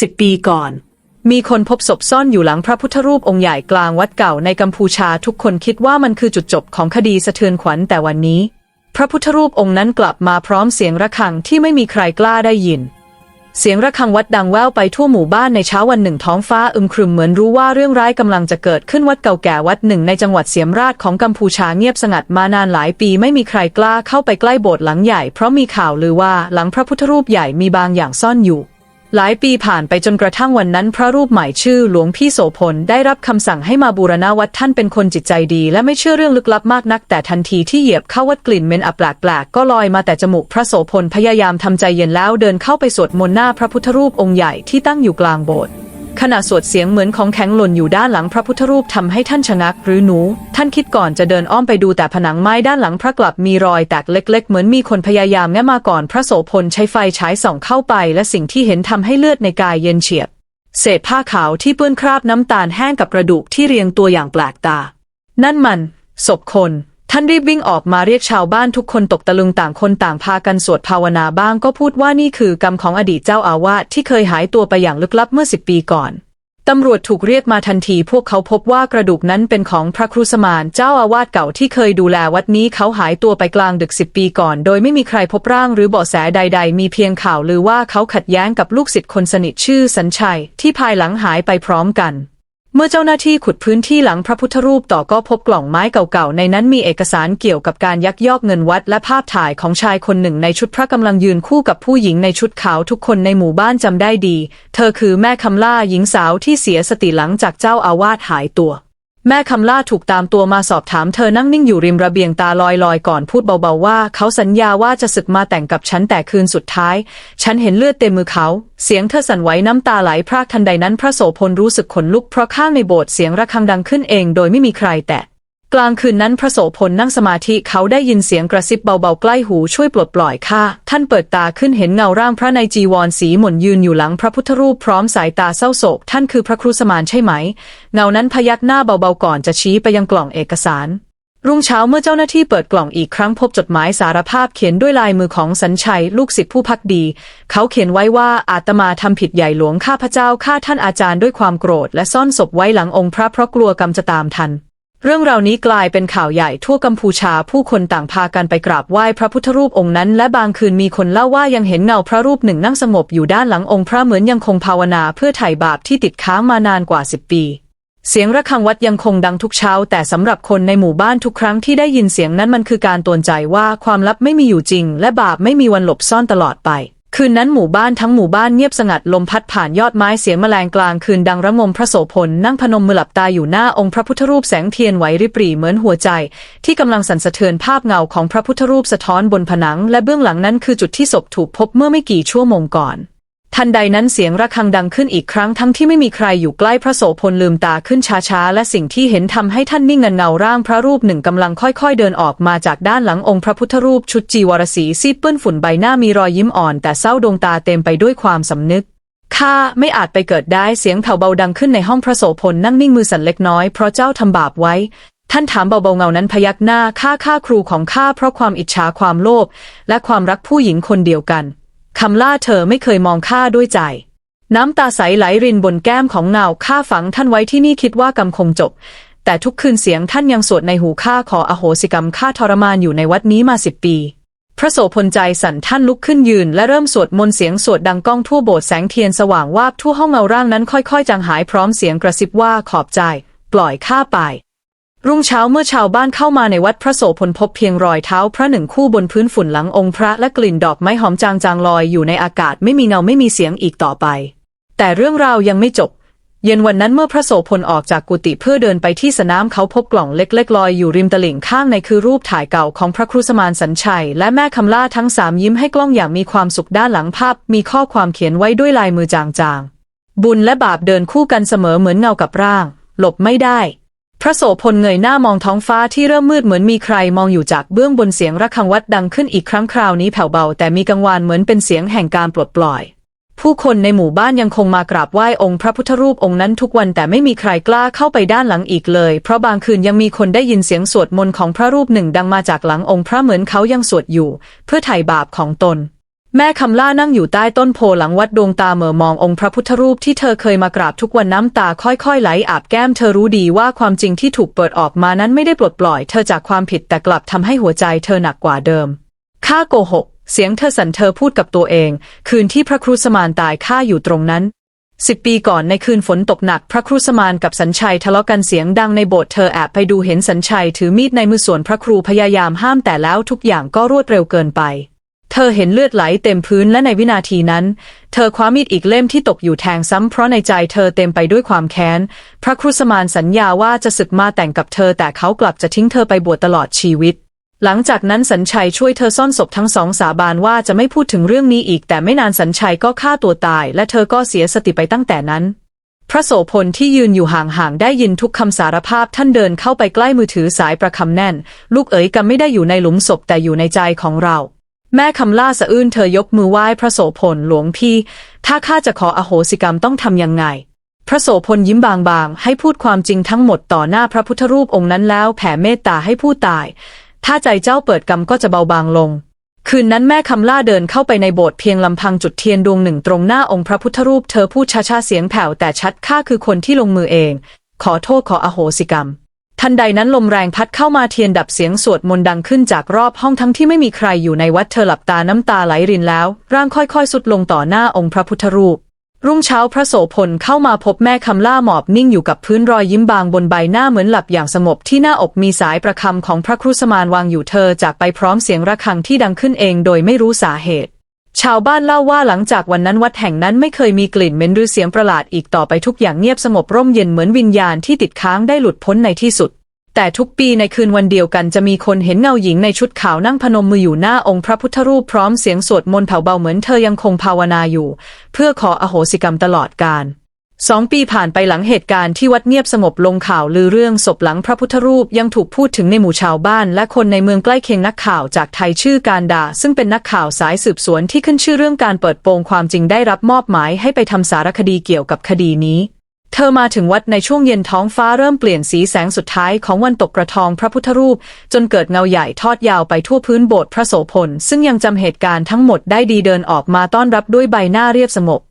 สิบปีก่อน มีคนพบศพซ่อนอยู่หลังพระพุทธรูปองค์ใหญ่กลางวัดเก่าในกัมพูชาทุกคนคิดว่ามันคือจุดจบของคดีสะเทือนขวัญแต่วันนี้ พระพุทธรูปองค์นั้นกลับมาพร้อมเสียงระฆังที่ไม่มีใครกล้าได้ยิน เสียงระฆังวัดดังแว่วไปทั่วหมู่บ้านในเช้าวันหนึ่งท้องฟ้าอึมครึมเหมือนรู้ว่าเรื่องร้ายกำลังจะเกิดขึ้นวัดเก่าแก่วัดหนึ่งในจังหวัดเสียมราชของกัมพูชาเงียบสงัดมานานหลายปีไม่มีใครกล้าเข้าไปใกล้โบสถ์หลังใหญ่เพราะมีข่าวลือว่าหลังพระพุทธรูปใหญ่มีบางอย่างซ่อนอยู่ หลายปีผ่านไปจนกระทั่งวันนั้นพระรูปใหม่ชื่อหลวงพี่โสพลได้รับคำสั่งให้มาบูรณะวัดท่านเป็นคนจิตใจดี และไม่เชื่อเรื่องลึกลับมากนัก แต่ทันทีที่เหยียบเข้าวัดกลิ่นเหม็นอับแปลกๆก็ลอยมาแต่จมูกพระโสพลพยายามทำใจเย็นแล้วเดินเข้าไปสวดมนต์หน้าพระพุทธรูปองค์ใหญ่ที่ตั้งอยู่กลางโบสถ์ ขณะสวดเสียงเหมือนของแข็งหล่นอยู่ด้านหลังพระพุทธรูปทำให้ท่านชะงักหรือหนู ท่านคิดก่อนจะเดินอ้อมไปดูแต่ผนังไม้ด้านหลังพระกลับมีรอยแตกเล็ก ๆ เหมือนมีคนพยายามแงะมาก่อนพระโสพลใช้ไฟฉายส่องเข้าไป และสิ่งที่เห็นทำให้เลือดในกายเย็นเฉียบ เศษผ้าขาวที่เปื้อนคราบน้ำตาลแห้งกับกระดูกที่เรียงตัวอย่างแปลกตา นั่นมันศพคน ท่านรีบวิ่งออกมาเรียกชาวบ้านทุกคนตกตะลึงต่างคนต่างพากันสวดภาวนาบ้างก็พูดว่านี่คือกรรมของอดีตเจ้าอาวาสที่เคยหายตัวไปอย่างลึกลับเมื่อสิบปีก่อนตำรวจถูกเรียกมาทันทีพวกเขาพบว่ากระดูกนั้นเป็นของพระครูสมานเจ้าอาวาสเก่าที่เคยดูแลวัดนี้เขาหายตัวไปกลางดึกสิบปีก่อน โดยไม่มีใครพบร่างหรือเบาะแสใด ๆ มีเพียงข่าวลือว่าเขาขัดแย้งกับลูกศิษย์คนสนิทชื่อสัญชัย ที่ภายหลังหายไปพร้อมกัน เมื่อเจ้าหน้าที่ขุดพื้นที่หลังพระพุทธรูปต่อก็พบกล่องไม้เก่าๆ ในนั้นมีเอกสารเกี่ยวกับการยักยอกเงินวัดและภาพถ่ายของชายคนหนึ่งในชุดพระกำลังยืนคู่กับผู้หญิงในชุดขาวทุกคนในหมู่บ้านจำได้ดี เธอคือแม่คำล่าหญิงสาวที่เสียสติหลังจากเจ้าอาวาสหายตัว แม่คำล่าถูกตามตัวมาสอบถามเธอนั่งนิ่งอยู่ริมระเบียงตาลอยลอยๆ ก่อนพูดเบาๆว่า เขาสัญญาว่าจะศึกมาแต่งกับฉันแต่คืนสุดท้าย ฉันเห็นเลือดเต็มมือเขา เสียงเธอสั่นไหวน้ำตาไหลพรากทันใดนั้นพระโสพลรู้สึกขนลุกเพราะข้างในโบสถ์เสียงระฆังดังขึ้นเองโดยไม่มีใครแตะ ลางคืนนั้นพระโสพลนั่งสมาธิเขาได้ยินเสียงกระซิบเบาๆใกล้หูช่วยปลดปล่อยข้าท่านเปิดตาขึ้นเห็นเงาร่างพระในจีวรสีหม่นยืนอยู่หลังพระพุทธรูปพร้อมสายตาเศร้าโศกท่านคือพระครูสมานใช่ไหม เงานั้นพยักหน้าเบาๆก่อนจะชี้ไปยังกล่องเอกสาร รุ่งเช้าเมื่อเจ้าหน้าที่เปิดกล่องอีกครั้งพบจดหมายสารภาพเขียนด้วยลายมือของสัญชัยลูกศิษย์ผู้พักดี เขาเขียนไว้ว่าอาตมาทำผิดใหญ่หลวงข้าพเจ้าฆ่าท่านอาจารย์ด้วยความโกรธและซ่อนศพไว้หลังองค์พระเพราะกลัวกรรมจะตามทัน เรื่องราวนี้กลายเป็นข่าวใหญ่ทั่วกัมพูชาผู้คนต่างพากันไปกราบไหว้พระพุทธรูปองค์นั้น และบางคืนมีคนเล่าว่ายังเห็นเงาพระรูปหนึ่งนั่งสงบอยู่ด้านหลังองค์พระเหมือนยังคงภาวนาเพื่อไถ่บาปที่ติดค้างมานานกว่าสิบปี เสียงระฆังวัดยังคงดังทุกเช้า แต่สำหรับคนในหมู่บ้านทุกครั้งที่ได้ยินเสียงนั้นมันคือการตือนใจว่าความลับไม่มีอยู่จริง และบาปไม่มีวันหลบซ่อนตลอดไป คืนนั้นหมู่บ้านทั้งหมู่บ้านเงียบสงัดลมพัดผ่านยอดไม้เสียงแมลงกลางคืนดังระงมพระโสพลนั่งพนมมือหลับตาอยู่หน้าองค์พระพุทธรูปแสงเทียนไหวริปรีเหมือนหัวใจ ที่กำลังสั่นสะเทือนภาพเงาของพระพุทธรูปสะท้อนบนผนัง และเบื้องหลังนั้นคือจุดที่ศพถูกพบเมื่อไม่กี่ชั่วโมงก่อน ทันใดนั้นเสียงระฆังดังขึ้นอีกครั้งทั้งที่ไม่มีใครอยู่ใกล้พระโสพลลืมตาขึ้นช้าๆ และสิ่งที่เห็นทำให้ท่านนิ่งเงันเงาร่างพระรูปหนึ่งกำลังค่อยๆ เดินออกมาจากด้านหลังองค์พระพุทธรูปชุดจีวรสีซีดเปื้อนฝุ่นใบหน้ามีรอยยิ้มอ่อน แต่เศร้าดวงตาเต็มไปด้วยความสำนึกข้าไม่อาจไปเกิดได้เสียงแผ่วเบาดังขึ้นในห้องพระโสพลนั่งนิ่งมือสั่นเล็กน้อยเพราะเจ้าทำบาปไว้ ท่านถามเบาๆเงานั้นพยักหน้าข้าข้าครูของข้าเพราะความอิจฉาความโลภและความรักผู้หญิงคนเดียวกัน คำล่าเธอไม่เคยมองข้าด้วยใจ น้ำตาใสไหลรินบนแก้มของเงาข้าฝังท่านไว้ที่นี่คิดว่ากรรมคงจบ แต่ทุกคืนเสียงท่านยังสวดในหูข้าขออโหสิกรรมข้าทรมานอยู่ในวัดนี้มาสิบปี พระโสพลใจสั่นท่านลุกขึ้นยืน และเริ่มสวดมนต์เสียงสวดดังก้องทั่วโบสถ์แสงเทียนสว่างวาบทั่วห้องเงาร่างนั้นค่อยๆจางหายพร้อมเสียงกระซิบว่าขอบใจ ปล่อยข้าไป รุ่งเช้าเมื่อชาวบ้านเข้ามาในวัดพระโสพลพบเพียงรอยเท้าพระหนึ่งคู่บนพื้นฝุ่นหลังองค์พระและกลิ่นดอกไม้หอมจางๆลอยอยู่ในอากาศไม่มีเงาไม่มีเสียงอีกต่อไป แต่เรื่องราวยังไม่จบ เย็นวันนั้นเมื่อพระโสพลออกจากกุฏิเพื่อเดินไปที่สนามเขาพบกล่องเล็กๆลอยอยู่ริมตลิ่งข้างในคือรูปถ่ายเก่าของพระครูสมานสัญชัย และแม่คำล่าทั้งสามยิ้มให้กล้องอย่างมีความสุขด้านหลังภาพ มีข้อความเขียนไว้ด้วยลายมือจางๆ บุญและบาปเดินคู่กันเสมอเหมือนเงากับร่าง หลบไม่ได้ พระโสพลเงยหน้ามองท้องฟ้าที่เริ่มมืดเหมือนมีใครมองอยู่จากเบื้องบนเสียงระฆังวัดดังขึ้นอีกครั้งคราวนี้แผ่วเบาแต่มีกังวานเหมือนเป็นเสียงแห่งการปลดปล่อย ผู้คนในหมู่บ้านยังคงมากราบไหว้องค์พระพุทธรูปองค์นั้นทุกวันแต่ไม่มีใครกล้าเข้าไปด้านหลังอีกเลย เพราะบางคืนยังมีคนได้ยินเสียงสวดมนต์ของพระรูปหนึ่งดังมาจากหลังองค์พระเหมือนเขายังสวดอยู่ เพื่อไถ่บาปของตน แม่คำล่านั่งอยู่ใต้ต้นโพหลังวัดดวงตาเหม่อมององค์พระพุทธรูปที่เธอเคยมากราบทุกวันน้ำตาค่อยๆไหลอาบแก้มเธอรู้ดีว่าความจริงที่ถูกเปิดออกมานั้นไม่ได้ปลดปล่อยเธอจากความผิดแต่กลับทำให้หัวใจเธอหนักกว่าเดิมข้าโกหก เสียงเธอสั่นเธอพูดกับตัวเอง คืนที่พระครูสมานตายข้าอยู่ตรงนั้นสิบปีก่อนในคืนฝนตกหนัก พระครูสมานกับสัญชัยทะเลาะกันเสียงดังในโบสถ์เธอแอบไปดูเห็นสัญชัยถือมีดในมือส่วนพระครูพยายามห้ามแต่แล้วทุกอย่างก็รวดเร็วเกินไป เธอเห็นเลือดไหลเต็มพื้นและในวินาทีนั้น เธอคว้ามีดอีกเล่มที่ตกอยู่แทงซ้ำเพราะในใจเธอเต็มไปด้วยความแค้น พระครูสมานสัญญาว่าจะศึกมาแต่งกับเธอแต่เขากลับจะทิ้งเธอไปบวชตลอดชีวิต หลังจากนั้นสัญชัยช่วยเธอซ่อนศพทั้งสองสาบานว่าจะไม่พูดถึงเรื่องนี้อีก แต่ไม่นานสัญชัยก็ฆ่าตัวตาย และเธอก็เสียสติไปตั้งแต่นั้น พระโสพลที่ยืนอยู่ห่างๆได้ยินทุกคำสารภาพท่านเดินเข้าไปใกล้มือถือสายประคำแน่น ลูกเอ๋ยกำไม่ได้อยู่ในหลุมศพแต่อยู่ในใจของเรา แม่คำล่าสะอื้นเธอยกมือไหว้พระโสพลหลวงพี่ ถ้าข้าจะขออโหสิกรรมต้องทำยังไง พระโสพลยิ้มบางๆ ให้พูดความจริงทั้งหมดต่อหน้าพระพุทธรูปองค์นั้นแล้วแผ่เมตตาให้ผู้ตาย ถ้าใจเจ้าเปิดกรรมก็จะเบาบางลง คืนนั้นแม่คำล่าเดินเข้าไปในโบสถ์เพียงลำพังจุดเทียนดวงหนึ่งตรงหน้าองค์พระพุทธรูปเธอพูดช้าๆเสียงแผ่วแต่ชัดข้าคือคนที่ลงมือเอง ขอโทษขออโหสิกรรม ทันใดนั้นลมแรงพัดเข้ามาเทียนดับเสียงสวดมนต์ดังขึ้นจากรอบห้องทั้งที่ไม่มีใครอยู่ในวัดเธอหลับตาน้ำตาไหลรินแล้ว ร่างค่อยๆ สุดลงต่อหน้าองค์พระพุทธรูป รุ่งเช้าพระโสพลเข้ามาพบแม่คำล่าหมอบนิ่งอยู่กับพื้นรอยยิ้มบางบนใบหน้าเหมือนหลับอย่างสงบที่หน้าอกมีสายประคำของพระครุสมานวางอยู่เธอจากไปพร้อมเสียงระฆังที่ดังขึ้นเองโดยไม่รู้สาเหตุ ชาวบ้านเล่าว่าหลังจากวันนั้นวัดแห่งนั้นไม่เคยมีกลิ่นเหม็นหรือเสียงประหลาดอีกต่อไปทุกอย่างเงียบสงบร่มเย็นเหมือนวิญญาณที่ติดค้างได้หลุดพ้นในที่สุด แต่ทุกปีในคืนวันเดียวกันจะมีคนเห็นเงาหญิงในชุดขาวนั่งพนมมืออยู่หน้าองค์พระพุทธรูปพร้อมเสียงสวดมนต์เผาเบาเหมือนเธอยังคงภาวนาอยู่ เพื่อขออโหสิกรรมตลอดกาล สองปีผ่านไปหลังเหตุการณ์ที่วัดเงียบสงบลงข่าวลือเรื่องศพหลังพระพุทธรูปยังถูกพูดถึงในหมู่ชาวบ้าน และคนในเมืองใกล้เคียงนักข่าวจากไทยชื่อการดา ซึ่งเป็นนักข่าวสายสืบสวนที่ขึ้นชื่อเรื่องการเปิดโปงความจริงได้รับมอบหมายให้ไปทำสารคดีเกี่ยวกับคดีนี้ เธอมาถึงวัดในช่วงเย็นท้องฟ้าเริ่มเปลี่ยนสีแสงสุดท้ายของวันตกกระทองพระพุทธรูป จนเกิดเงาใหญ่ทอดยาวไปทั่วพื้นโบสถ์พระโสพลซึ่งยังจำเหตุการณ์ทั้งหมดได้ดีเดินออกมาต้อนรับด้วยใบหน้าเรียบสงบ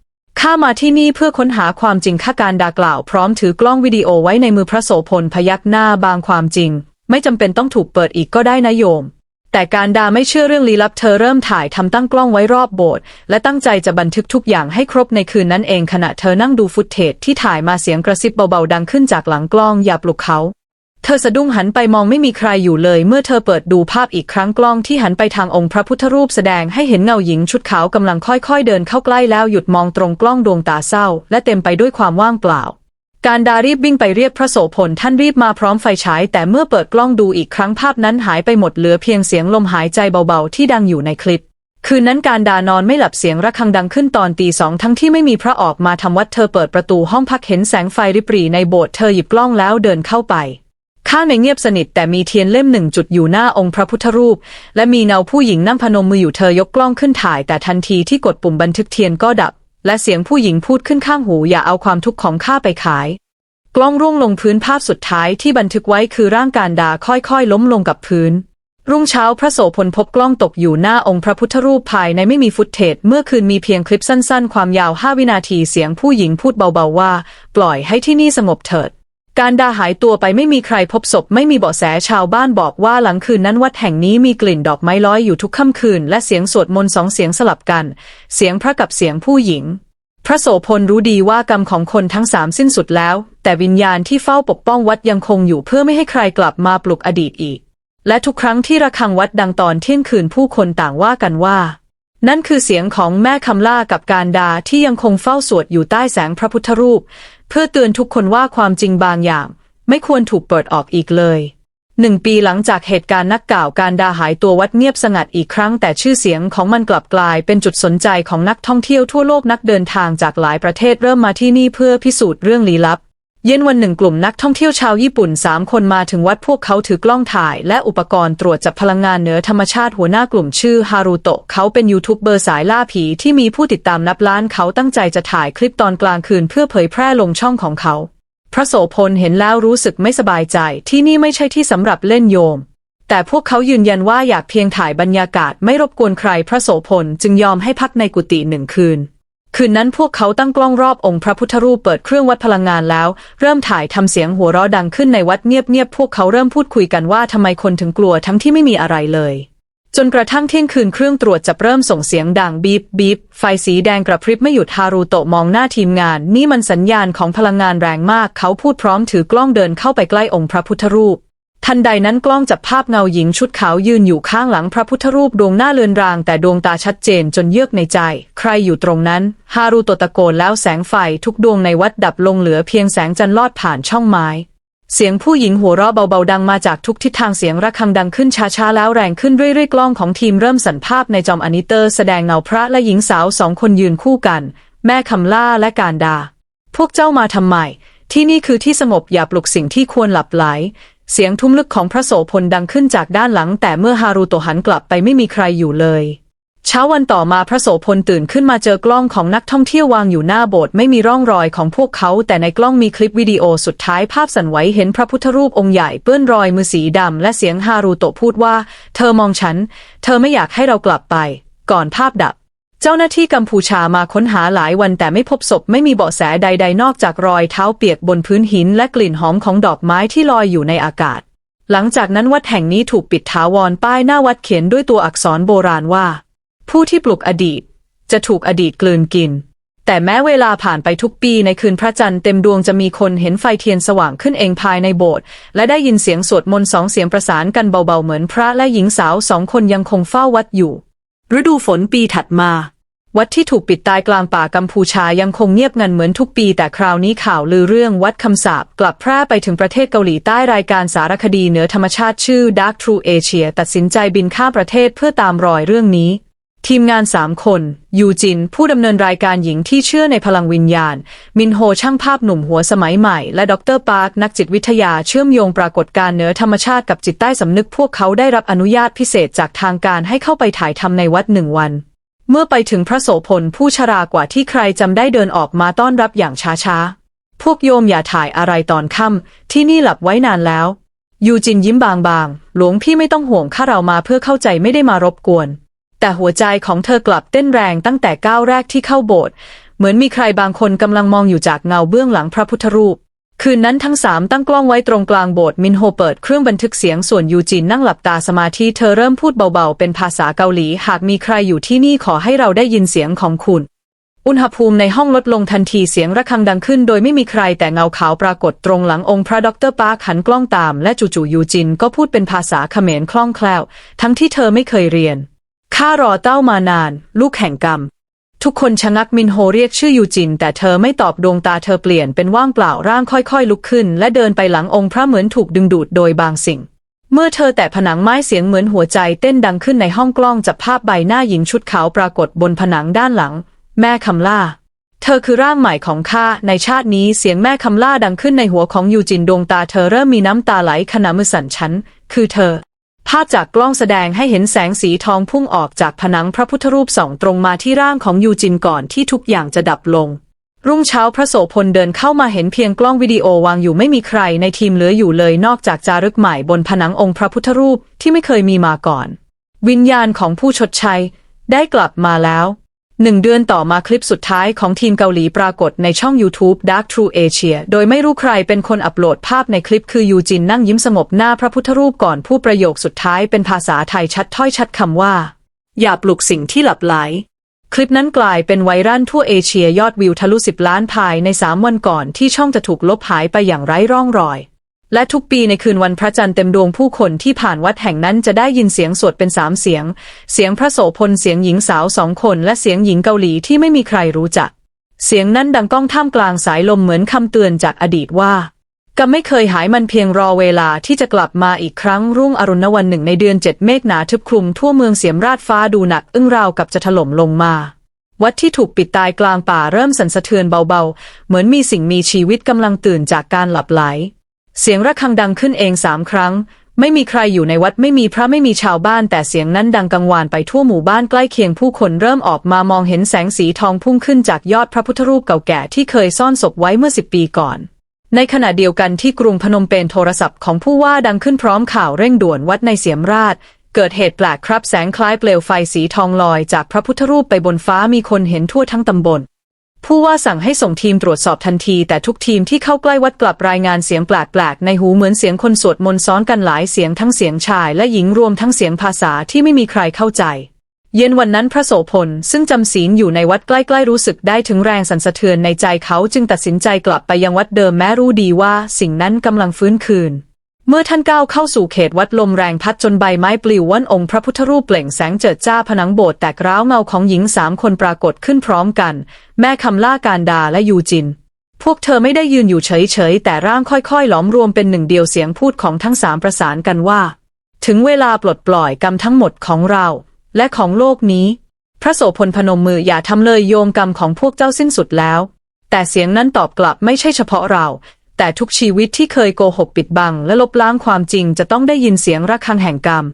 ข้ามาที่นี่เพื่อค้นหาความจริงข้าการดากล่าวพร้อมถือกล้องวิดีโอไว้ในมือพระโสพลพยักหน้าบางความจริง ไม่จำเป็นต้องถูกเปิดอีกก็ได้นะโยม แต่การดาไม่เชื่อเรื่องลี้ลับเธอเริ่มถ่ายทำตั้งกล้องไว้รอบโบสถ์และตั้งใจจะบันทึกทุกอย่างให้ครบในคืนนั้นเองขณะเธอนั่งดูฟุตเทจที่ถ่ายมาเสียงกระซิบเบาๆดังขึ้นจากหลังกล้องอย่าปลุกเขา เธอสะดุ้งหันไปมองไม่มีใครอยู่เลย เมื่อเธอเปิดดูภาพอีกครั้งกล้องที่หันไปทางองค์พระพุทธรูปแสดงให้เห็นเงาหญิงชุดขาวกำลังค่อยๆ เดินเข้าใกล้แล้วหยุดมองตรงกล้องดวงตาเศร้า และเต็มไปด้วยความว่างเปล่า การดารีบวิ่งไปเรียกพระโสพลท่านรีบมาพร้อมไฟฉายแต่เมื่อเปิดกล้องดูอีกครั้งภาพนั้นหายไปหมดเหลือเพียงเสียงลมหายใจเบาๆ ที่ดังอยู่ในคลิปคืนนั้นการดานอนไม่หลับเสียงระฆังดังขึ้นตอนตีสองทั้งที่ไม่มีพระออกมาทำวัดเธอเปิดประตูห้องพักเห็นแสงไฟริบหรี่ในโบสถ์เธอหยิบกล้องแล้วเดินเข้าไป ข้างในเงียบสนิทแต่มีเทียนเล่มหนึ่งจุดอยู่หน้าองค์พระพุทธรูป และมีเงาผู้หญิงนั่งพนมมืออยู่เธอยกกล้องขึ้นถ่าย แต่ทันทีที่กดปุ่มบันทึกเทียนก็ดับ และเสียงผู้หญิงพูดขึ้นข้างหูอย่าเอาความทุกข์ของข้าไปขาย กล้องร่วงลงพื้นภาพสุดท้ายที่บันทึกไว้คือร่างการดาค่อยๆ ล้มลงกับพื้น รุ่งเช้าพระโสพลพบกล้องตกอยู่หน้าองค์พระพุทธรูปภายในไม่มีฟุตเทจเมื่อคืนมีเพียงคลิปสั้น ๆ ความยาว5วินาทีเสียงผู้หญิงพูดเบาๆว่า ปล่อยให้ที่นี่สงบเถิด การดาหายตัวไปไม่มีใครพบศพไม่มีเบาะแสชาวบ้านบอกว่าหลังคืนนั้นวัดแห่งนี้มีกลิ่นดอกไม้ลอยอยู่ทุกค่ำคืน และเสียงสวดมนต์สองเสียงสลับกัน เสียงพระกับเสียงผู้หญิง พระโสพลรู้ดีว่ากรรมของคนทั้งสามสิ้นสุดแล้ว แต่วิญญาณที่เฝ้าปกป้องวัดยังคงอยู่เพื่อไม่ให้ใครกลับมาปลุกอดีตอีก และทุกครั้งที่ระฆังวัดดังตอนเที่ยงคืนผู้คนต่างว่ากันว่า นั่นคือเสียงของแม่คำล่ากับการดาที่ยังคงเฝ้าสวดอยู่ใต้แสงพระพุทธรูป เพื่อเตือนทุกคนว่าความจริงบางอย่าง ไม่ควรถูกเปิดออกอีกเลยหนึ่งปีหลังจากเหตุการณ์นักกล่าวการดาหายตัววัดเงียบสงัดอีกครั้ง แต่ชื่อเสียงของมันกลับกลายเป็นจุดสนใจของนักท่องเที่ยวทั่วโลกนักเดินทางจากหลายประเทศเริ่มมาที่นี่เพื่อพิสูจน์เรื่องลี้ลับ เย็นวันหนึ่งกลุ่มนักท่องเที่ยวชาวญี่ปุ่นสามคนมาถึงวัดพวกเขาถือกล้องถ่าย และอุปกรณ์ตรวจจับพลังงานเหนือธรรมชาติหัวหน้ากลุ่มชื่อฮารุโตะเขาเป็นยูทูบเบอร์สายล่าผีที่มีผู้ติดตามนับล้านเขาตั้งใจจะถ่ายคลิปตอนกลางคืนเพื่อเผยแพร่ลงช่องของเขา พระโสพลเห็นแล้วรู้สึกไม่สบายใจที่นี่ไม่ใช่ที่สำหรับเล่นโยม แต่พวกเขายืนยันว่าอยากเพียงถ่ายบรรยากาศไม่รบกวนใครพระโสพลจึงยอมให้พักในกุฏิหนึ่งคืน คืนนั้นพวกเขาตั้งกล้องรอบองค์พระพุทธรูปเปิดเครื่องวัดพลังงานแล้ว เริ่มถ่ายทำเสียงหัวเราะดังขึ้นในวัดเงียบๆพวกเขาเริ่มพูดคุยกันว่าทำไมคนถึงกลัวทั้งที่ไม่มีอะไรเลยจนกระทั่งเที่ยงคืนเครื่องตรวจจับเริ่มส่งเสียงดังบีบบีบไฟสีแดงกระพริบไม่หยุดฮารุโตะมองหน้าทีมงาน นี่มันสัญญาณของพลังงานแรงมาก เขาพูดพร้อมถือกล้องเดินเข้าไปใกล้องค์พระพุทธรูป ทันใดนั้นกล้องจับภาพเงาหญิงชุดขาวยืนอยู่ข้างหลังพระพุทธรูปดวงหน้าเลือนราง แต่ดวงตาชัดเจนจนเยือกในใจ ใครอยู่ตรงนั้น ฮารุโตตะโกนแล้วแสงไฟทุกดวงในวัดดับลงเหลือเพียงแสงจันทร์ลอดผ่านช่องไม้ เสียงผู้หญิงหัวเราะเบาๆดังมาจากทุกทิศทางเสียงระฆังดังขึ้นช้าๆแล้วแรงขึ้นเรื่อยๆกล้องของทีมเริ่มสั่นภาพในจอมอนิเตอร์แสดงเงาพระและหญิงสาวสองคนยืนคู่กัน แม่คำล่าและการดา พวกเจ้ามาทำไมที่นี่คือที่สงบอย่าปลุกสิ่งที่ควรหลับไหล เสียงทุ้มลึกของพระโสพลดังขึ้นจากด้านหลัง แต่เมื่อฮารุโตหันกลับไปไม่มีใครอยู่เลย เช้าวันต่อมาพระโสพลตื่นขึ้นมาเจอกล้องของนักท่องเที่ยววางอยู่หน้าโบสถ์ไม่มีร่องรอยของพวกเขา แต่ในกล้องมีคลิปวิดีโอสุดท้ายภาพสั่นไหวเห็นพระพุทธรูปองค์ใหญ่เปื้อนรอยมือสีดำและเสียงฮารุโตพูดว่า เธอมองฉัน เธอไม่อยากให้เรากลับไป ก่อนภาพดับ เจ้าหน้าที่กัมพูชามาค้นหาหลายวันแต่ไม่พบศพไม่มีเบาะแสใด ๆ นอกจากรอยเท้าเปียกบนพื้นหินและกลิ่นหอมของดอกไม้ที่ลอยอยู่ในอากาศ หลังจากนั้นวัดแห่งนี้ถูกปิดถาวรป้ายหน้าวัดเขียนด้วยตัวอักษรโบราณว่า ผู้ที่ปลุกอดีต จะถูกอดีตกลืนกิน แต่แม้เวลาผ่านไปทุกปีในคืนพระจันทร์เต็มดวงจะมีคนเห็นไฟเทียนสว่างขึ้นเองภายในโบสถ์และได้ยินเสียงสวดมนต์สองเสียงประสานกันเบาๆเหมือนพระและหญิงสาวสองคนยังคงเฝ้าวัดอยู่ ฤดูฝนปีถัดมา วัดที่ถูกปิดตายกลางป่ากัมพูชายังคงเงียบงันเหมือนทุกปี แต่คราวนี้ข่าวลือเรื่องวัดคำสาปกลับแพร่ไปถึงประเทศเกาหลีใต้รายการสารคดีเหนือธรรมชาติชื่อ Dark True Asia ตัดสินใจบินข้ามประเทศเพื่อตามรอยเรื่องนี้ ทีมงานสามคน ยูจิน ผู้ดำเนินรายการหญิงที่เชื่อในพลังวิญญาณ มินโฮช่างภาพหนุ่มหัวสมัยใหม่ และดรปาร์คนักจิตวิทยาเชื่อมโยงปรากฏการณ์เหนือธรรมชาติกับจิตใต้สำนึกพวกเขาได้รับอนุญาตพิเศษจากทางการให้เข้าไปถ่ายทำในวัดหนึ่งวัน เมื่อไปถึงพระโสพลผู้ชรากว่าที่ใครจำได้เดินออกมาต้อนรับอย่างช้าๆ พวกโยมอย่าถ่ายอะไรตอนค่ำที่นี่หลับไว้นานแล้ว ยูจินยิ้มบางๆ หลวงพี่ไม่ต้องห่วงข้าเรามาเพื่อเข้าใจไม่ได้มารบกวน แต่หัวใจของเธอกลับเต้นแรงตั้งแต่ก้าวแรกที่เข้าโบสถ์เหมือนมีใครบางคนกำลังมองอยู่จากเงาเบื้องหลังพระพุทธรูป คืนนั้นทั้งสามตั้งกล้องไว้ตรงกลางโบสถ์มินโฮเปิดเครื่องบันทึกเสียงส่วนยูจินนั่งหลับตาสมาธิเธอเริ่มพูดเบาๆ เป็นภาษาเกาหลี หากมีใครอยู่ที่นี่ขอให้เราได้ยินเสียงของคุณ อุณหภูมิในห้องลดลงทันทีเสียงระฆังดังขึ้น โดยไม่มีใครแต่เงาขาวปรากฏตรงหลังองค์พระดรปาร์คหันกล้องตามและจู่ๆยูจินก็พูดเป็นภาษาเขมรคล่องแคล่ว ทั้งที่เธอไม่เคยเรียนข้ารอเต้ามานาน ลูกแห่งกรรม ทุกคนชะงักมินโฮเรียกชื่อยูจิน แต่เธอไม่ตอบดวงตาเธอเปลี่ยนเป็นว่างเปล่าร่างค่อยๆ ลุกขึ้น และเดินไปหลังองค์พระเหมือนถูกดึงดูดโดยบางสิ่ง เมื่อเธอแตะผนังไม้เสียงเหมือนหัวใจเต้นดังขึ้นในห้องกล้องจับภาพใบหน้าหญิงชุดขาวปรากฏบนผนังด้านหลัง แม่คำล่า เธอคือร่างใหม่ของข้าในชาตินี้เสียงแม่คำล่าดังขึ้นในหัวของยูจินดวงตาเธอเริ่มมีน้ำตาไหลขณะมือสั่นฉันคือเธอ ภาพจากกล้องแสดงให้เห็นแสงสีทองพุ่งออกจากผนังพระพุทธรูปส่องตรงมาที่ร่างของยูจินก่อนที่ทุกอย่างจะดับลง รุ่งเช้าพระโสพลเดินเข้ามาเห็นเพียงกล้องวิดีโอวางอยู่ไม่มีใครในทีมเหลืออยู่เลยนอกจากจารึกใหม่บนผนังองค์พระพุทธรูปที่ไม่เคยมีมาก่อน วิญญาณของผู้ชดใช้ได้กลับมาแล้ว หนึ่งเดือนต่อมาคลิปสุดท้ายของทีมเกาหลีปรากฏในช่อง YouTube Dark True Asia โดยไม่รู้ใครเป็นคนอัปโหลดภาพในคลิปคือยูจินนั่งยิ้มสงบหน้าพระพุทธรูปก่อนพูดประโยคสุดท้ายเป็นภาษาไทยชัดถ้อยชัดคำว่า อย่าปลุกสิ่งที่หลับไหล คลิปนั้นกลายเป็นไวรัลทั่วเอเชียยอดวิวทะลุสิบล้านภายใน 3 วันก่อนที่ช่องจะถูกลบหายไปอย่างไร้ร่องรอย และทุกปีในคืนวันพระจันทร์เต็มดวงผู้คนที่ผ่านวัดแห่งนั้นจะได้ยินเสียงสวดเป็นสามเสียง เสียงพระโสพลเสียงหญิงสาวสองคน และเสียงหญิงเกาหลีที่ไม่มีใครรู้จัก เสียงนั้นดังก้องท่ามกลางสายลมเหมือนคำเตือนจากอดีตว่าก็ไม่เคยหายมันเพียงรอเวลาที่จะกลับมาอีกครั้งรุ่งอรุณวันหนึ่งในเดือนเจ็ดเมฆหนาทึบคลุมทั่วเมืองเสียมราดฟ้าดูหนักอึ้งราวกับจะถล่มลงมา วัดที่ถูกปิดตายกลางป่าเริ่มสั่นสะเทือนเบาๆ เหมือนมีสิ่งมีชีวิตกำลังตื่นจากการหลับไหล เสียงระฆังดังขึ้นเองสามครั้ง ไม่มีใครอยู่ในวัดไม่มีพระไม่มีชาวบ้าน แต่เสียงนั้นดังกังวานไปทั่วหมู่บ้านใกล้เคียงผู้คนเริ่มออกมามองเห็นแสงสีทองพุ่งขึ้นจากยอดพระพุทธรูปเก่าแก่ที่เคยซ่อนศพไว้เมื่อสิบปีก่อนในขณะเดียวกันที่กรุงพนมเปญโทรศัพท์ของผู้ว่าดังขึ้นพร้อมข่าวเร่งด่วนวัดในเสียมราช เกิดเหตุแปลกครับแสงคล้ายเปลวไฟสีทองลอยจากพระพุทธรูปไปบนฟ้ามีคนเห็นทั่วทั้งตำบล ผู้ว่าสั่งให้ส่งทีมตรวจสอบทันที แต่ทุกทีมที่เข้าใกล้วัดกลับรายงานเสียงแปลกๆในหูเหมือนเสียงคนสวดมนต์ซ้อนกันหลายเสียงทั้งเสียงชายและหญิงรวมทั้งเสียงภาษาที่ไม่มีใครเข้าใจ เย็นวันนั้นพระโสพลซึ่งจำศีลอยู่ในวัดใกล้ๆรู้สึกได้ถึงแรงสั่นสะเทือนในใจเขาจึงตัดสินใจกลับไปยังวัดเดิมแม้รู้ดีว่าสิ่งนั้นกำลังฟื้นคืน เมื่อท่านก้าวเข้าสู่เขตวัดลมแรงพัดจนใบไม้ปลิวว่อนองค์พระพุทธรูปเปล่งแสงเจิดจ้าผนังโบสถ์แตกร้าวเงาของหญิงสามคนปรากฏขึ้นพร้อมกัน แม่คำล่าการดาและยูจิน พวกเธอไม่ได้ยืนอยู่เฉยๆ แต่ร่างค่อยๆ หลอมรวมเป็นหนึ่งเดียวเสียงพูดของทั้งสามประสานกันว่า ถึงเวลาปลดปล่อยกรรมทั้งหมดของเรา และของโลกนี้ พระโสพลพนมมืออย่าทำเลยโยมกรรมของพวกเจ้าสิ้นสุดแล้ว แต่เสียงนั้นตอบกลับไม่ใช่เฉพาะเรา แต่ทุกชีวิตที่เคยโกหกปิดบัง และลบล้างความจริงจะต้องได้ยินเสียงระฆังแห่งกรรม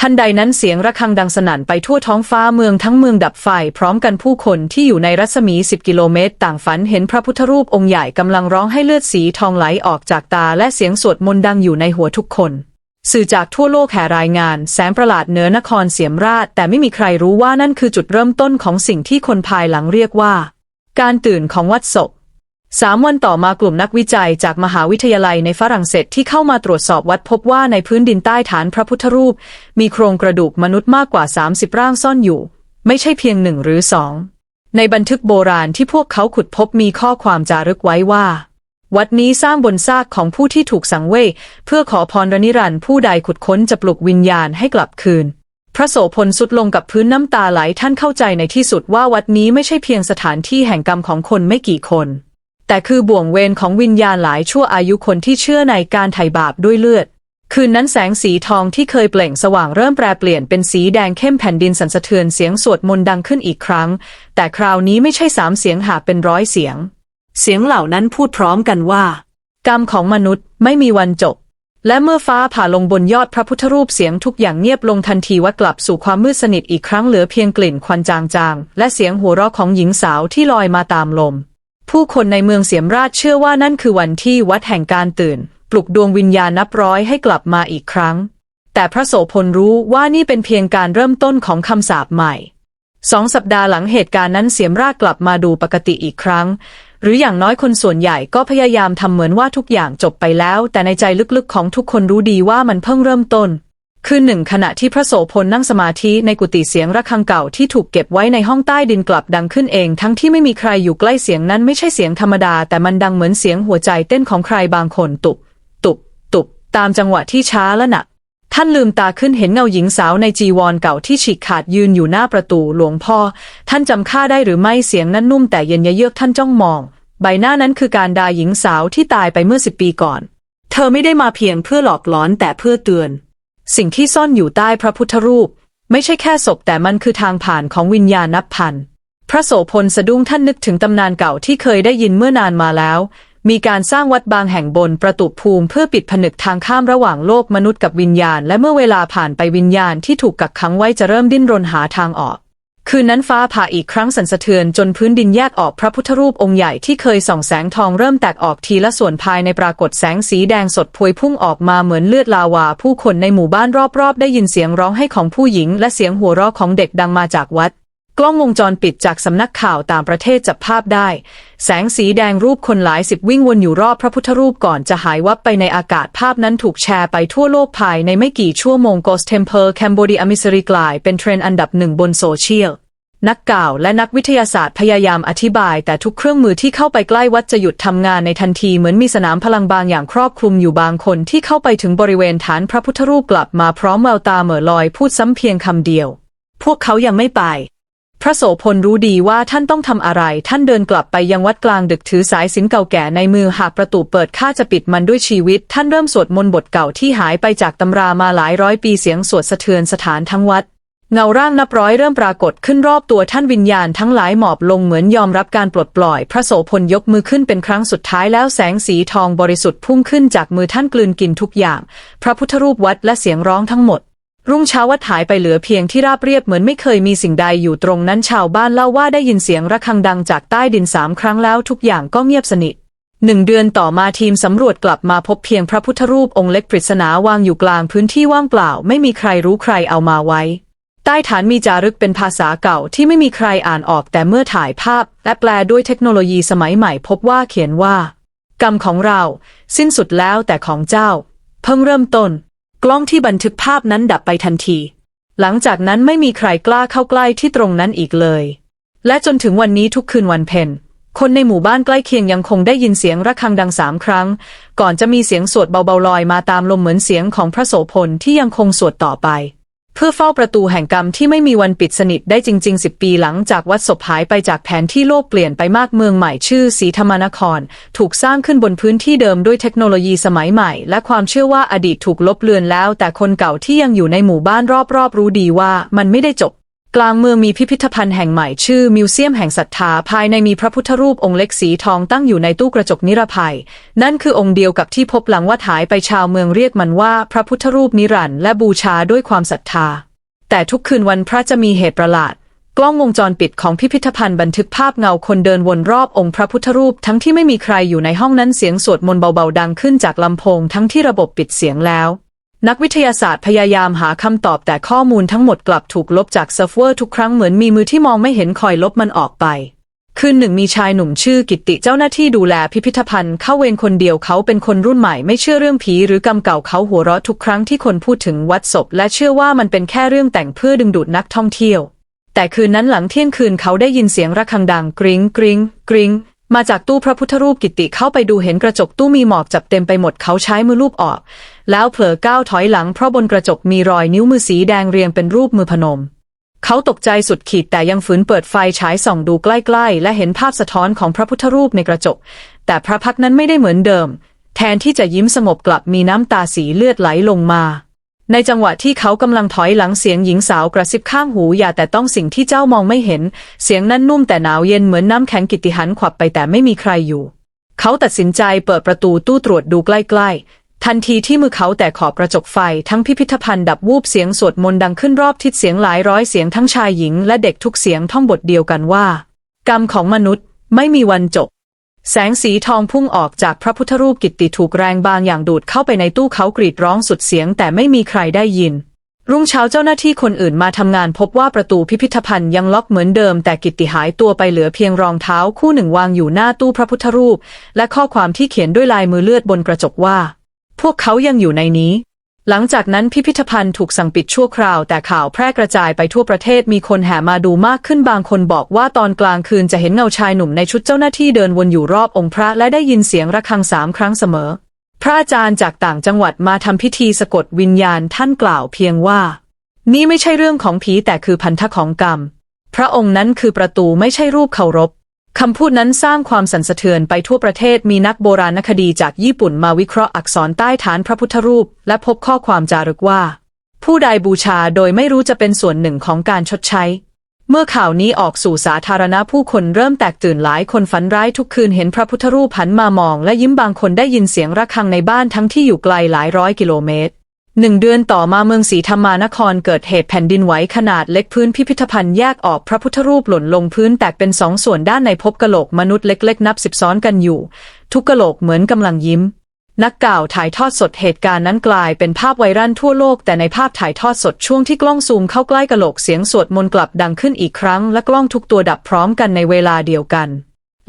ทันใดนั้นเสียงระฆังดังสนั่นไปทั่วท้องฟ้าเมืองทั้งเมืองดับไฟ พร้อมกันผู้คนที่อยู่ในรัศมี 10 กิโลเมตร ต่างฝันเห็นพระพุทธรูปองค์ใหญ่กำลังร้องให้เลือดสีทองไหลออกจากตาและเสียงสวดมนต์ดังอยู่ในหัวทุกคนสื่อจากทั่วโลกแห่รายงาน แสงประหลาดเหนือนครเสียมราช แต่ไม่มีใครรู้ว่านั่นคือจุดเริ่มต้นของสิ่งที่คนภายหลังเรียกว่า การตื่นของวัดศพ สามวันต่อมากลุ่มนักวิจัยจากมหาวิทยาลัยในฝรั่งเศสที่เข้ามาตรวจสอบวัดพบว่าในพื้นดินใต้ฐานพระพุทธรูป มีโครงกระดูกมนุษย์มากกว่า 30 ร่างซ่อนอยู่ ไม่ใช่เพียงหนึ่งหรือสอง ในบันทึกโบราณที่พวกเขาขุดพบมีข้อความจารึกไว้ว่า วัดนี้สร้างบนซากของผู้ที่ถูกสังเวยเพื่อขอพรรนิรันดร์ผู้ใดขุดค้นจะปลุกวิญญาณให้กลับคืนพระโสพลสุดลงกับพื้นน้ำตาไหลท่านเข้าใจในที่สุดว่าวัดนี้ไม่ใช่เพียงสถานที่แห่งกรรมของคนไม่กี่คน แต่คือบ่วงเวรของวิญญาณหลายชั่วอายุคนที่เชื่อในการไถ่บาปด้วยเลือด คืนนั้นแสงสีทองที่เคยเปล่งสว่างเริ่มแปรเปลี่ยนเป็นสีแดงเข้มแผ่นดินสั่นสะเทือนเสียงสวดมนต์ดังขึ้นอีกครั้ง แต่คราวนี้ไม่ใช่สามเสียงหาเป็นร้อยเสียง เสียงเหล่านั้นพูดพร้อมกันว่า กรรมของมนุษย์ไม่มีวันจบและเมื่อฟ้าผ่าลงบนยอดพระพุทธรูปเสียงทุกอย่างเงียบลงทันทีวัดกลับสู่ความมืดสนิทอีกครั้งเหลือเพียงกลิ่นควันจางๆ และเสียงหัวเราะของหญิงสาวที่ลอยมาตามลม ผู้คนในเมืองเสียมราชเชื่อว่านั่นคือวันที่วัดแห่งการตื่น ปลุกดวงวิญญาณนับร้อยให้กลับมาอีกครั้ง แต่พระโสพลรู้ว่านี่เป็นเพียงการเริ่มต้นของคำสาปใหม่สองสัปดาห์หลังเหตุการณ์นั้นเสียมราชกลับมาดูปกติอีกครั้ง หรืออย่างน้อยคนส่วนใหญ่ก็พยายามทำเหมือนว่าทุกอย่างจบไปแล้ว แต่ในใจลึกๆของทุกคนรู้ดีว่ามันเพิ่งเริ่มต้น คือหนึ่งขณะที่พระโสพลนั่งสมาธิในกุฏิเสียงระฆังเก่าที่ถูกเก็บไว้ในห้องใต้ดินกลับดังขึ้นเองทั้งที่ไม่มีใครอยู่ใกล้เสียงนั้นไม่ใช่เสียงธรรมดา แต่มันดังเหมือนเสียงหัวใจเต้นของใครบางคนตุบ ตุบ ตุบ ตามจังหวะที่ช้าและหนัก ท่านลืมตาขึ้นเห็นเงาหญิงสาวในจีวรเก่าที่ฉีกขาดยืนอยู่หน้าประตูหลวงพ่อ ท่านจำข้าได้หรือไม่เสียงนั้นนุ่มแต่เย็นยะเยือกท่านจ้องมอง ใบหน้านั้นคือการดาหญิงสาวที่ตายไปเมื่อสิบปีก่อน เธอไม่ได้มาเพียงเพื่อหลอกหลอนแต่เพื่อเตือน สิ่งที่ซ่อนอยู่ใต้พระพุทธรูป ไม่ใช่แค่ศพแต่มันคือทางผ่านของวิญญาณนับพัน พระโสพลสะดุ้งท่านนึกถึงตำนานเก่าที่เคยได้ยินเมื่อนานมาแล้ว มีการสร้างวัดบางแห่งบนประตูภูมิเพื่อปิดผนึกทางข้ามระหว่างโลกมนุษย์กับวิญญาณ และเมื่อเวลาผ่านไปวิญญาณที่ถูกกักขังไว้จะเริ่มดิ้นรนหาทางออก คืนนั้นฟ้าผ่าอีกครั้งสั่นสะเทือนจนพื้นดินแยกออกพระพุทธรูปองค์ใหญ่ที่เคยส่องแสงทองเริ่มแตกออกทีละส่วนภายในปรากฏแสงสีแดงสดพวยพุ่งออกมาเหมือนเลือดลาวา ผู้คนในหมู่บ้านรอบๆ ได้ยินเสียงร้องให้ของผู้หญิง และเสียงหัวเราะของเด็กดังมาจากวัด กล้องวงจรปิดจากสำนักข่าวต่างประเทศจับภาพได้ แสงสีแดงรูปคนหลายสิบวิ่งวนอยู่รอบพระพุทธรูปก่อนจะหายวับไปในอากาศภาพนั้นถูกแชร์ไปทั่วโลกภายในไม่กี่ชั่วโมง Ghost Temple Cambodia Mystery กลายเป็นเทรนด์อันดับหนึ่งบนโซเชียลนักกล่าวและนักวิทยาศาสตร์พยายามอธิบาย แต่ทุกเครื่องมือที่เข้าไปใกล้วัดจะหยุดทำงานในทันทีเหมือนมีสนามพลังบางอย่างครอบคลุมอยู่บางคนที่เข้าไปถึงบริเวณฐานพระพุทธรูปกลับมาพร้อมแววตาเหม่อลอยพูดซ้ำเพียงคำเดียว พวกเขายังไม่ไป พระโสพลรู้ดีว่าท่านต้องทำอะไร ท่านเดินกลับไปยังวัดกลางดึกถือสายสินเก่าแก่ในมือหากประตูเปิดข้าจะปิดมันด้วยชีวิต ท่านเริ่มสวดมนต์บทเก่าที่หายไปจากตำรามาหลายร้อยปีเสียงสวดสะเทือนสถานทั้งวัด เงาร่างนับร้อยเริ่มปรากฏขึ้นรอบตัวท่านวิญญาณทั้งหลายหมอบลงเหมือนยอมรับการปลดปล่อย พระโสพลยกมือขึ้นเป็นครั้งสุดท้ายแล้วแสงสีทองบริสุทธิ์พุ่งขึ้นจากมือท่านกลืนกินทุกอย่าง พระพุทธรูปวัดและเสียงร้องทั้งหมด รุ่งเช้าวัดหายไปเหลือเพียงที่ราบเรียบเหมือนไม่เคยมีสิ่งใดอยู่ตรงนั้นชาวบ้านเล่าว่าได้ยินเสียงระฆังดังจากใต้ดินสามครั้งแล้วทุกอย่างก็เงียบสนิทหนึ่งเดือนต่อมาทีมสำรวจกลับมาพบเพียงพระพุทธรูปองค์เล็กปริศนาวางอยู่กลางพื้นที่ว่างเปล่า ไม่มีใครรู้ใครเอามาไว้ ใต้ฐานมีจารึกเป็นภาษาเก่าที่ไม่มีใครอ่านออกแต่เมื่อถ่ายภาพ และแปลด้วยเทคโนโลยีสมัยใหม่พบว่าเขียนว่า กรรมของเรา สิ้นสุดแล้วแต่ของเจ้า เพิ่งเริ่มต้น กล้องที่บันทึกภาพนั้นดับไปทันที หลังจากนั้นไม่มีใครกล้าเข้าใกล้ที่ตรงนั้นอีกเลย และจนถึงวันนี้ทุกคืนวันเพ็ญคนในหมู่บ้านใกล้เคียงยังคงได้ยินเสียงระฆังดังสามครั้ง ก่อนจะมีเสียงสวดเบาๆลอยมาตามลมเหมือนเสียงของพระโสพลที่ยังคงสวดต่อไป เพื่อเฝ้าประตูแห่งกรรมที่ไม่มีวันปิดสนิทได้จริงๆสิบปีหลังจากวัดศพหายไปจากแผนที่โลกเปลี่ยนไปมากเมืองใหม่ชื่อศรีธรรมนคร ถูกสร้างขึ้นบนพื้นที่เดิมด้วยเทคโนโลยีสมัยใหม่ และความเชื่อว่าอดีตถูกลบเลือนแล้ว แต่คนเก่าที่ยังอยู่ในหมู่บ้านรอบๆรู้ดีว่ามันไม่ได้จบ กลางเมืองมีพิพิธภัณฑ์แห่งใหม่ชื่อมิวเซียมแห่งศรัทธาภายในมีพระพุทธรูปองค์เล็กสีทองตั้งอยู่ในตู้กระจกนิรภัย นั่นคือองค์เดียวกับที่พบหลังวัดหายไปชาวเมืองเรียกมันว่าพระพุทธรูปนิรันดร์และบูชาด้วยความศรัทธา แต่ทุกคืนวันพระจะมีเหตุประหลาด กล้องวงจรปิดของพิพิธภัณฑ์บันทึกภาพเงาคนเดินวนรอบองค์พระพุทธรูป ทั้งที่ไม่มีใครอยู่ในห้องนั้นเสียงสวดมนต์เบาๆดังขึ้นจากลำโพงทั้งที่ระบบปิดเสียงแล้ว นักวิทยาศาสตร์พยายามหาคำตอบแต่ข้อมูลทั้งหมดกลับถูกลบจากเซิร์ฟเวอร์ทุกครั้งเหมือนมีมือที่มองไม่เห็นคอยลบมันออกไป คืนหนึ่งมีชายหนุ่มชื่อกิติเจ้าหน้าที่ดูแลพิพิธภัณฑ์เข้าเวรคนเดียวเขาเป็นคนรุ่นใหม่ไม่เชื่อเรื่องผีหรือกรรมเก่าเขาหัวเราะทุกครั้งที่คนพูดถึงวัดศพ และเชื่อว่ามันเป็นแค่เรื่องแต่งเพื่อดึงดูดนักท่องเที่ยว แต่คืนนั้นหลังเที่ยงคืนเขาได้ยินเสียงระฆังดังกริ๊งกริ๊งกริ๊ง มาจากตู้พระพุทธรูปกิติเข้าไปดูเห็นกระจกตู้มีหมอกจับเต็มไปหมดเขาใช้มือลูบออก แล้วเผลอก้าวถอยหลังเพราะบนกระจกมีรอยนิ้วมือสีแดงเรียงเป็นรูปมือพนม เขาตกใจสุดขีดแต่ยังฝืนเปิดไฟฉายส่องดูใกล้ๆ และเห็นภาพสะท้อนของพระพุทธรูปในกระจก แต่พระพักนั้นไม่ได้เหมือนเดิม แทนที่จะยิ้มสงบกลับมีน้ำตาสีเลือดไหลลงมา ในจังหวะที่เขากำลังถอยหลังเสียงหญิงสาวกระซิบข้างหูอย่าแต่ต้องสิ่งที่เจ้ามองไม่เห็น เสียงนั้นนุ่มแต่หนาวเย็นเหมือนน้ำแข็งกิติหันขวับไปแต่ไม่มีใครอยู่ เขาตัดสินใจเปิดประตูตู้ตรวจดูใกล้ๆ ทันทีที่มือเขาแตะขอบกระจกไฟทั้งพิพิธภัณฑ์ดับวูบเสียงสวดมนต์ดังขึ้นรอบทิศเสียงหลายร้อยเสียงทั้งชายหญิงและเด็กทุกเสียงท่องบทเดียวกันว่า กรรมของมนุษย์ไม่มีวันจบ แสงสีทองพุ่งออกจากพระพุทธรูปกิตติถูกแรงบางอย่างดูดเข้าไปในตู้เขากรีดร้องสุดเสียงแต่ไม่มีใครได้ยิน รุ่งเช้าเจ้าหน้าที่คนอื่นมาทำงานพบว่าประตูพิพิธภัณฑ์ยังล็อกเหมือนเดิม แต่กิตติหายตัวไปเหลือเพียงรองเท้าคู่หนึ่งวางอยู่หน้าตู้พระพุทธรูป และข้อความที่เขียนด้วยลายมือเลือดบนกระจกว่า พวกเขายังอยู่ในนี้ หลังจากนั้นพิพิธภัณฑ์ถูกสั่งปิดชั่วคราว แต่ข่าวแพร่กระจายไปทั่วประเทศมีคนแห่มาดูมากขึ้นบางคนบอกว่าตอนกลางคืนจะเห็นเงาชายหนุ่มในชุดเจ้าหน้าที่เดินวนอยู่รอบองค์พระและได้ยินเสียงระฆังสามครั้งเสมอ พระอาจารย์จากต่างจังหวัดมาทำพิธีสะกดวิญญาณท่านกล่าวเพียงว่า นี่ไม่ใช่เรื่องของผีแต่คือพันธะของกรรม พระองค์นั้นคือประตูไม่ใช่รูปเคารพ คำพูดนั้นสร้างความสั่นสะเทือนไปทั่วประเทศมีนักโบราณคดีจากญี่ปุ่นมาวิเคราะห์อักษรใต้ฐานพระพุทธรูป และพบข้อความจารึกว่า ผู้ใดบูชาโดยไม่รู้จะเป็นส่วนหนึ่งของการชดใช้ เมื่อข่าวนี้ออกสู่สาธารณะผู้คนเริ่มแตกตื่นหลายคนฝันร้ายทุกคืนเห็นพระพุทธรูปหันมามอง และยิ้มบางคนได้ยินเสียงระฆังในบ้านทั้งที่อยู่ไกลหลายร้อยกิโลเมตร หนึ่งเดือนต่อมาเมืองศรีธรรมานครเกิดเหตุแผ่นดินไหวขนาดเล็กพื้นพิพิธภัณฑ์แยกออกพระพุทธรูปหล่นลงพื้นแตกเป็นสองส่วนด้านในพบกะโหลกมนุษย์เล็ก ๆ นับสิบซ้อนกันอยู่ ทุกกะโหลกเหมือนกำลังยิ้ม นักข่าวถ่ายทอดสดเหตุการณ์นั้นกลายเป็นภาพไวรัลทั่วโลก แต่ในภาพถ่ายทอดสดช่วงที่กล้องซูมเข้าใกล้กะโหลกเสียงสวดมนต์กลับดังขึ้นอีกครั้ง และกล้องทุกตัวดับพร้อมกันในเวลาเดียวกัน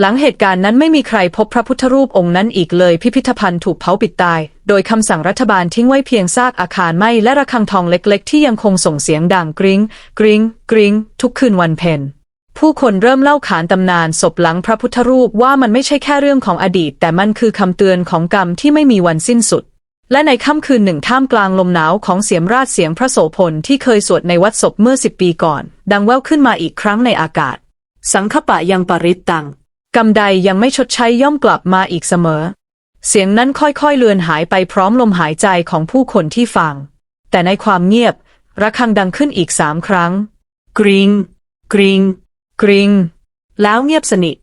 หลังเหตุการณ์นั้นไม่มีใครพบพระพุทธรูปองค์นั้นอีกเลย พิพิธภัณฑ์ถูกเผาปิดตาย โดยคำสั่งรัฐบาลทิ้งไว้เพียงซากอาคารไม้และระฆังทองเล็กๆ ที่ยังคงส่งเสียงดังกริง้ง กริง้ง กริง้ง ทุกคืนวันเพ็ญผู้คนเริ่มเล่าขานตำนานศพหลังพระพุทธรูปว่ามันไม่ใช่แค่เรื่องของอดีต แต่มันคือคำเตือนของกรรมที่ไม่มีวันสิ้นสุด และในค่ำคืนหนึ่งท่ามกลางลมหนาวของเสียมราชเสียงพระโสพลที่เคยสวดในวัดศพเมื่อสิบปีก่อน ดังแว่วขึ้นมาอีกครั้งในอากาศ สังคปะยังปริตตัง กรรมใดยังไม่ชดใช้ย่อมกลับมาอีกเสมอ เสียงนั้นค่อยๆเลือนหายไปพร้อมลมหายใจของผู้คนที่ฟัง แต่ในความเงียบ ระฆังดังขึ้นอีกสามครั้ง กริงกริงกริงแล้วเงียบสนิท